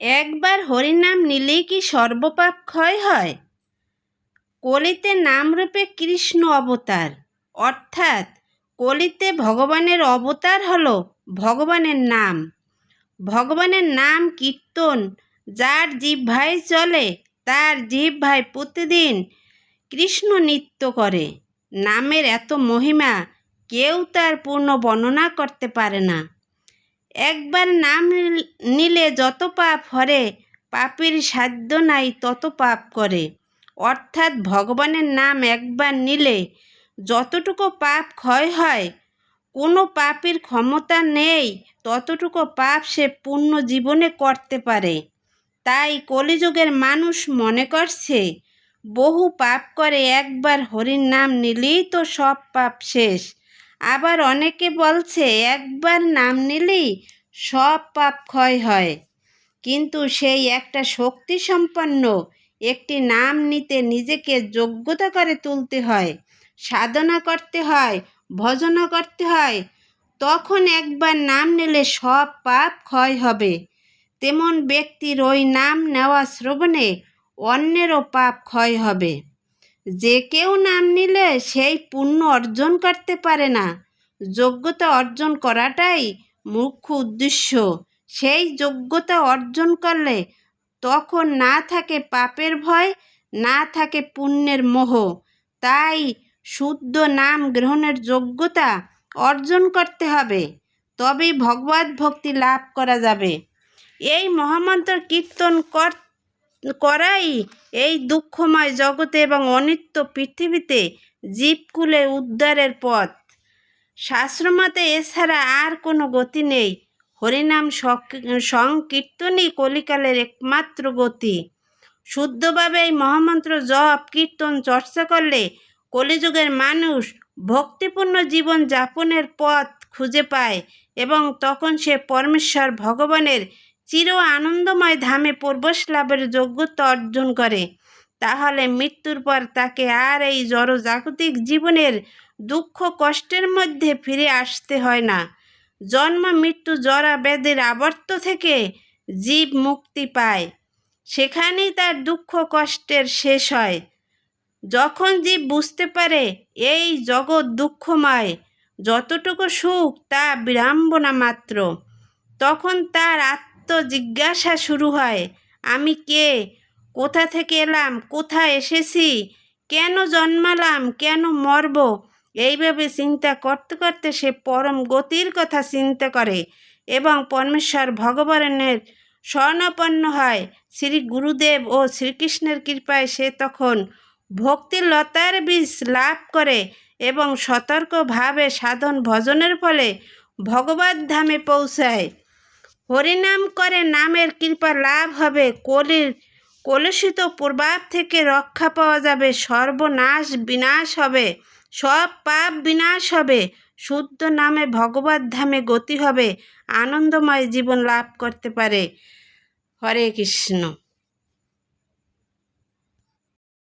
একবার হরিনাম নিলেই কি সর্বপাপ ক্ষয় হয়? কলিতে নামরূপে কৃষ্ণ অবতার, অর্থাৎ কলিতে ভগবানের অবতার হলো ভগবানের নাম। ভগবানের নাম কীর্তন, যার জিহ্বায় চলে, তার জিহ্বায় প্রতিদিন কৃষ্ণ নৃত্য করে। নামের এত মহিমা কেউ তার পূর্ণ বর্ণনা করতে পারে না। একবার নাম নিলে যত পাপ হরে, পাপের সাধ্য নাই তত পাপ করে। অর্থাৎ ভগবানের নাম একবার নিলে যতটুকু পাপ ক্ষয় হয়, কোনো পাপের ক্ষমতা নেই, ততটুকু পাপ সে পূর্ণ জীবনে করতে পারে। তাই কলিযুগের মানুষ মনে করছে, বহু পাপ করে একবার হরির নাম নিলেই তো সব পাপ শেষ। আবার অনেকে বলছে, একবার নাম নিলেই সব পাপ ক্ষয় হয়। কিন্তু সেই একটা শক্তি সম্পন্ন একটি নাম নিতে নিজেকে যোগ্যতা করে তুলতে হয়, সাধনা করতে হয় ভজনা করতে হয়, তখন একবার নাম নিলে সব পাপ ক্ষয় হবে। তেমন ব্যক্তির ওই নাম নেওয়া শ্রবণে অন্যেরও পাপ ক্ষয় হবে। যে কেউ নাম নিলে সেই পুণ্য অর্জন করতে পারে না। যোগ্যতা অর্জন করাটাই মুখ্য উদ্দেশ্য। সেই যোগ্যতা অর্জন করলে তখন না থাকে পাপের ভয়, না থাকে পুণ্যের মোহ। তাই শুদ্ধ নাম গ্রহণের যোগ্যতা অর্জন করতে হবে। তবেই ভগবত ভক্তি লাভ করা যাবে। এই মহামন্ত্র কীর্তন কর করাই এই দুঃখময় জগতে এবং অনিত্য পৃথিবীতে জীবকুলে উদ্ধারের পথ। শাস্ত্রমতে এছাড়া আর কোনো গতি নেই। হরিনাম সংকীর্তনই কলিকালের একমাত্র গতি। শুদ্ধভাবে এই মহামন্ত্র জপ, কীর্তন, চর্চা করলে কলিযুগের মানুষ ভক্তিপূর্ণ জীবন যাপনের পথ খুঁজে পায় এবং তখন সে পরমেশ্বর ভগবানের চির আনন্দময় ধামে প্রবেশ লাভের যোগ্যতা অর্জন করে। তাহলে মৃত্যুর পর তাকে আর এই জড় জাগতিক জীবনের দুঃখ কষ্টের মধ্যে ফিরে আসতে হয় না। জন্ম, মৃত্যু, জরা, বেদের আবর্ত থেকে জীব মুক্তি পায়। সেখানেই তার দুঃখ কষ্টের শেষ হয়। যখন জীব বুঝতে পারে এই জগৎ দুঃখময়, যতটুকু সুখ তা বিড়ম্বনা মাত্র। তখন তার আত্মজিজ্ঞাসা শুরু হয়, আমি কে? কোথা থেকে এলাম? কোথায় এসেছি? কেন জন্মালাম? কেন মরব? এইভাবে চিন্তা করতে করতে সে পরম গতির কথা চিন্তা করে এবং পরমেশ্বর ভগবানের স্বর্ণপন্ন হয়। শ্রী গুরুদেব ও শ্রীকৃষ্ণের কৃপায় সে তখন ভক্তির লতার বীজ লাভ করে এবং সতর্কভাবে সাধন ভজনের ফলে ভগবত ধামে পৌঁছায়। হরিনাম করে নামের কৃপা লাভ হবে কলির কলুষিত প্রভাব থেকে রক্ষা পাওয়া যাবে, সর্বনাশ বিনাশ হবে, সব পাপ বিনাশ হবে, শুদ্ধ নামে ভগবত ধামে গতি হবে, আনন্দময় জীবন লাভ করতে পারে। হরে কৃষ্ণ।